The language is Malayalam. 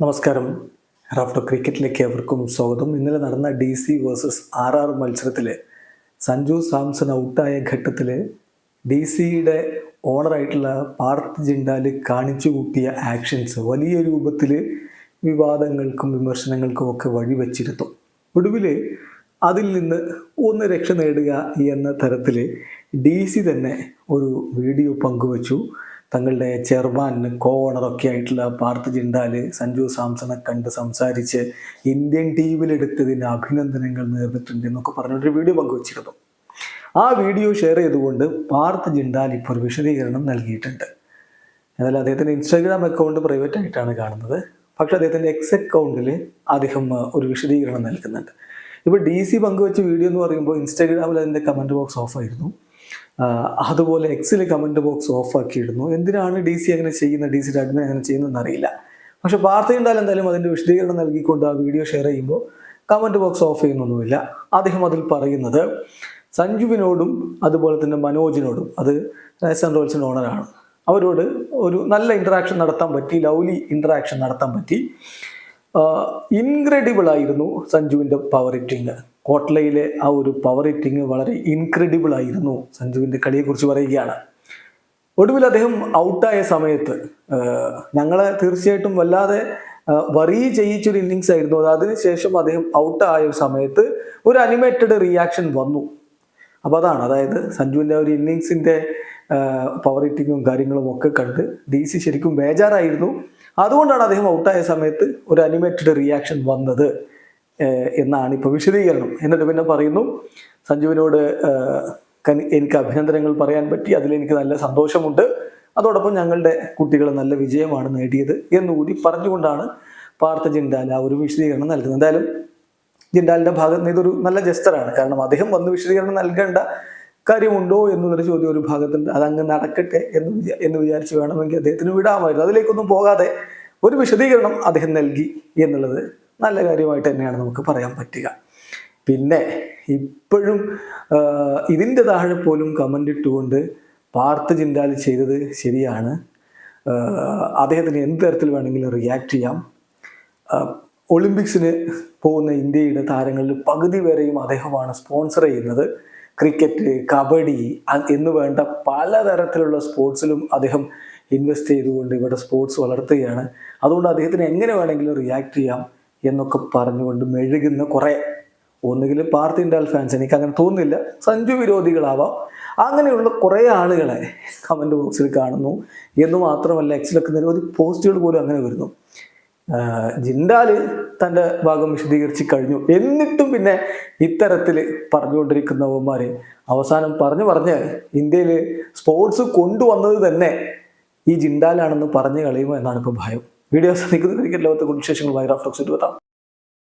നമസ്കാരം. റാഫ്റ്റോ ക്രിക്കറ്റിലേക്ക് അവർക്കും സ്വാഗതം. ഇന്നലെ നടന്ന D C versus R R മത്സരത്തിൽ സഞ്ജു സാംസൺ ഔട്ടായ ഘട്ടത്തിൽ ഡി സിയുടെ ഓണറായിട്ടുള്ള പാർത്ത് ജിണ്ടാൽ കാണിച്ചു കൂട്ടിയ ആക്ഷൻസ് വലിയ രൂപത്തിൽ വിവാദങ്ങൾക്കും വിമർശനങ്ങൾക്കും ഒക്കെ വഴിവെച്ചിരുന്നു. ഒടുവിൽ അതിൽ നിന്ന് ഒന്ന് രക്ഷ നേടുക എന്ന തരത്തിൽ ഡി സി തന്നെ ഒരു വീഡിയോ പങ്കുവച്ചു. തങ്ങളുടെ ചെയർമാൻ കോ ഓണറൊക്കെ ആയിട്ടുള്ള പാർത്ത് ജിണ്ടാൽ സഞ്ജു സാംസണെ കണ്ട് സംസാരിച്ച് ഇന്ത്യൻ ടീമിലെടുത്തതിന് അഭിനന്ദനങ്ങൾ നേർന്നിട്ടുണ്ട് എന്നൊക്കെ പറഞ്ഞൊരു വീഡിയോ പങ്കുവച്ചിരുന്നു. ആ വീഡിയോ ഷെയർ ചെയ്തുകൊണ്ട് പാർത്ത് ജിണ്ടാൽ ഇപ്പോൾ ഒരു വിശദീകരണം നൽകിയിട്ടുണ്ട്. എന്നാൽ അദ്ദേഹത്തിന്റെ ഇൻസ്റ്റാഗ്രാം അക്കൗണ്ട് പ്രൈവറ്റ് ആയിട്ടാണ് കാണുന്നത്. പക്ഷേ അദ്ദേഹത്തിന്റെ എക്സ് അക്കൗണ്ടിൽ അദ്ദേഹം ഒരു വിശദീകരണം നൽകുന്നുണ്ട്. ഇപ്പോൾ ഡി സി പങ്കുവെച്ച വീഡിയോ എന്ന് പറയുമ്പോൾ ഇൻസ്റ്റാഗ്രാമിൽ അതിന്റെ കമന്റ് ബോക്സ് ഓഫ് ആയിരുന്നു. ആ, അതുപോലെ എക്സിൽ കമന്റ് ബോക്സ് ഓഫ് ആക്കിയിരുന്നു എന്തിനാണ് ഡി സി അങ്ങനെ ചെയ്യുന്നത്? ഡി സിയുടെ അഡ്മിൻ അങ്ങനെ ചെയ്യുന്നതെന്ന് അറിയില്ല. പക്ഷേ വാർത്ത ഉണ്ടായാലും എന്തായാലും അതിന്റെ വിശദീകരണം നൽകിക്കൊണ്ട് ആ വീഡിയോ ഷെയർ ചെയ്യുമ്പോൾ കമന്റ് ബോക്സ് ഓഫ് ചെയ്യുന്നൊന്നുമില്ല. അദ്ദേഹം അതിൽ പറയുന്നത് സഞ്ജുവിനോടും അതുപോലെ തന്നെ മനോജിനോടും അത് രാജസ്ഥാൻ റോയൽസിന്റെ ഓണറാണ് അവരോട് ഒരു നല്ല ഇൻട്രാക്ഷൻ നടത്താൻ പറ്റി ലവ്ലി ഇൻട്രാക്ഷൻ നടത്താൻ പറ്റി. ഇൻക്രെഡിബിൾ ആയിരുന്നു സഞ്ജുവിന്റെ പവർ ഹിറ്റിങ് കോട്ട്ലയിലെ ആ ഒരു പവർ ഹിറ്റിംഗ് വളരെ ഇൻക്രെഡിബിൾ ആയിരുന്നു. സഞ്ജുവിന്റെ കളിയെക്കുറിച്ച് പറയുകയാണ്. ഒടുവിൽ അദ്ദേഹം ഔട്ടായ സമയത്ത് ഞങ്ങളെ തീർച്ചയായിട്ടും വല്ലാതെ വറി ചെയ്യിച്ചൊരു ഇന്നിങ്സ് ആയിരുന്നു. അത് അതിനുശേഷം അദ്ദേഹം ഔട്ടായ സമയത്ത് ഒരു അനിമേറ്റഡ് റിയാക്ഷൻ വന്നു. അപ്പോൾ അതാണ് അതായത് സഞ്ജുവിന്റെ ഒരു ഇന്നിങ്സിന്റെ പവർ ഹിറ്റിങ്ങും കാര്യങ്ങളും ഒക്കെ കണ്ട് ഡി സി ശരിക്കും ബേജാറായിരുന്നു. അതുകൊണ്ടാണ് അദ്ദേഹം ഔട്ടായ സമയത്ത് ഒരു അനിമേറ്റഡ് റിയാക്ഷൻ വന്നത്. എന്നാണ് ഇപ്പോൾ വിശദീകരണം. എന്നിട്ട് പിന്നെ പറയുന്നു സഞ്ജുവിനോട് എനിക്ക് അഭിനന്ദനങ്ങൾ പറയാൻ പറ്റി അതിൽ എനിക്ക് നല്ല സന്തോഷമുണ്ട്. അതോടൊപ്പം ഞങ്ങളുടെ കുട്ടികൾ നല്ല വിജയമാണ് നേടിയത് എന്നുകൂടി പറഞ്ഞുകൊണ്ടാണ് പാർത്ഥ ജിൻഡാൽ ആ ഒരു വിശദീകരണം നൽകുന്നത്. എന്തായാലും ജിൻഡാലിന്റെ ഭാഗത്ത് നിന്ന് ഇതൊരു നല്ല ജസ്റ്ററാണ്. കാരണം അദ്ദേഹം വന്ന് വിശദീകരണം നൽകേണ്ട കാര്യമുണ്ടോ എന്നുള്ളൊരു ചോദ്യം ഒരു ഭാഗത്തുണ്ട്. അതങ്ങ് നടക്കട്ടെ എന്ന് എന്ന് വിചാരിച്ച് വേണമെങ്കിൽ അദ്ദേഹത്തിന് വിടാമായിരുന്നു. അതിലേക്കൊന്നും പോകാതെ ഒരു വിശദീകരണം അദ്ദേഹം നൽകി എന്നുള്ളത് നല്ല കാര്യമായിട്ട് തന്നെയാണ് നമുക്ക് പറയാൻ പറ്റുക. പിന്നെ ഇപ്പോഴും ഇതിന്റെ താഴെ പോലും കമന്റ് ഇട്ടുകൊണ്ട് പാർത്ത് ചിന്താൽ ചെയ്തത് ശരിയാണ്. അദ്ദേഹത്തിന് എന്ത് തരത്തിൽ വേണമെങ്കിലും റിയാക്ട് ചെയ്യാം. ഒളിമ്പിക്സിന് പോകുന്ന ഇന്ത്യയുടെ താരങ്ങളിൽ പകുതി വരെയും അദ്ദേഹമാണ് സ്പോൺസർ ചെയ്യുന്നത്. ക്രിക്കറ്റ് കബഡി എന്ന് വേണ്ട പലതരത്തിലുള്ള സ്പോർട്സിലും അദ്ദേഹം ഇൻവെസ്റ്റ് ചെയ്തുകൊണ്ട് ഇവിടെ സ്പോർട്സ് വളർത്തുകയാണ്. അതുകൊണ്ട് അദ്ദേഹത്തിന് എങ്ങനെ വേണമെങ്കിലും റിയാക്ട് ചെയ്യാം. എന്നൊക്കെ പറഞ്ഞുകൊണ്ട് മെഴുകുന്ന കുറേ. ഒന്നുകിൽ പാർത്തി ഇൻഡാൽ ഫാൻസ് എനിക്ക് അങ്ങനെ തോന്നുന്നില്ല. സഞ്ജു വിരോധികളാവാം. അങ്ങനെയുള്ള കുറേ ആളുകളെ കമന്റ് ബോക്സിൽ കാണുന്നു. എന്ന് മാത്രമല്ല എക്സിലൊക്കെ നിരവധി പോസ്റ്റുകൾ പോലും അങ്ങനെ വരുന്നു. ജിൻഡാൽ തന്റെ ഭാഗം വിശദീകരിച്ച് കഴിഞ്ഞു. എന്നിട്ടും പിന്നെ ഇത്തരത്തിൽ പറഞ്ഞുകൊണ്ടിരിക്കുന്നവന്മാർ അവസാനം പറഞ്ഞു പറഞ്ഞ് ഇന്ത്യയിൽ സ്പോർട്സ് കൊണ്ടുവന്നത് തന്നെ ഈ ജിൻഡാലാണെന്ന് പറഞ്ഞു കളയുമോ എന്നാണ് ഇപ്പോൾ ഭയം. വീഡിയോസ് നിൽക്കുന്ന ക്രിക്കറ്റ് ലോകത്തെ കുറിച്ച് വിശേഷങ്ങളുമായി റാഫ്റ്റോക്സ് എത്താം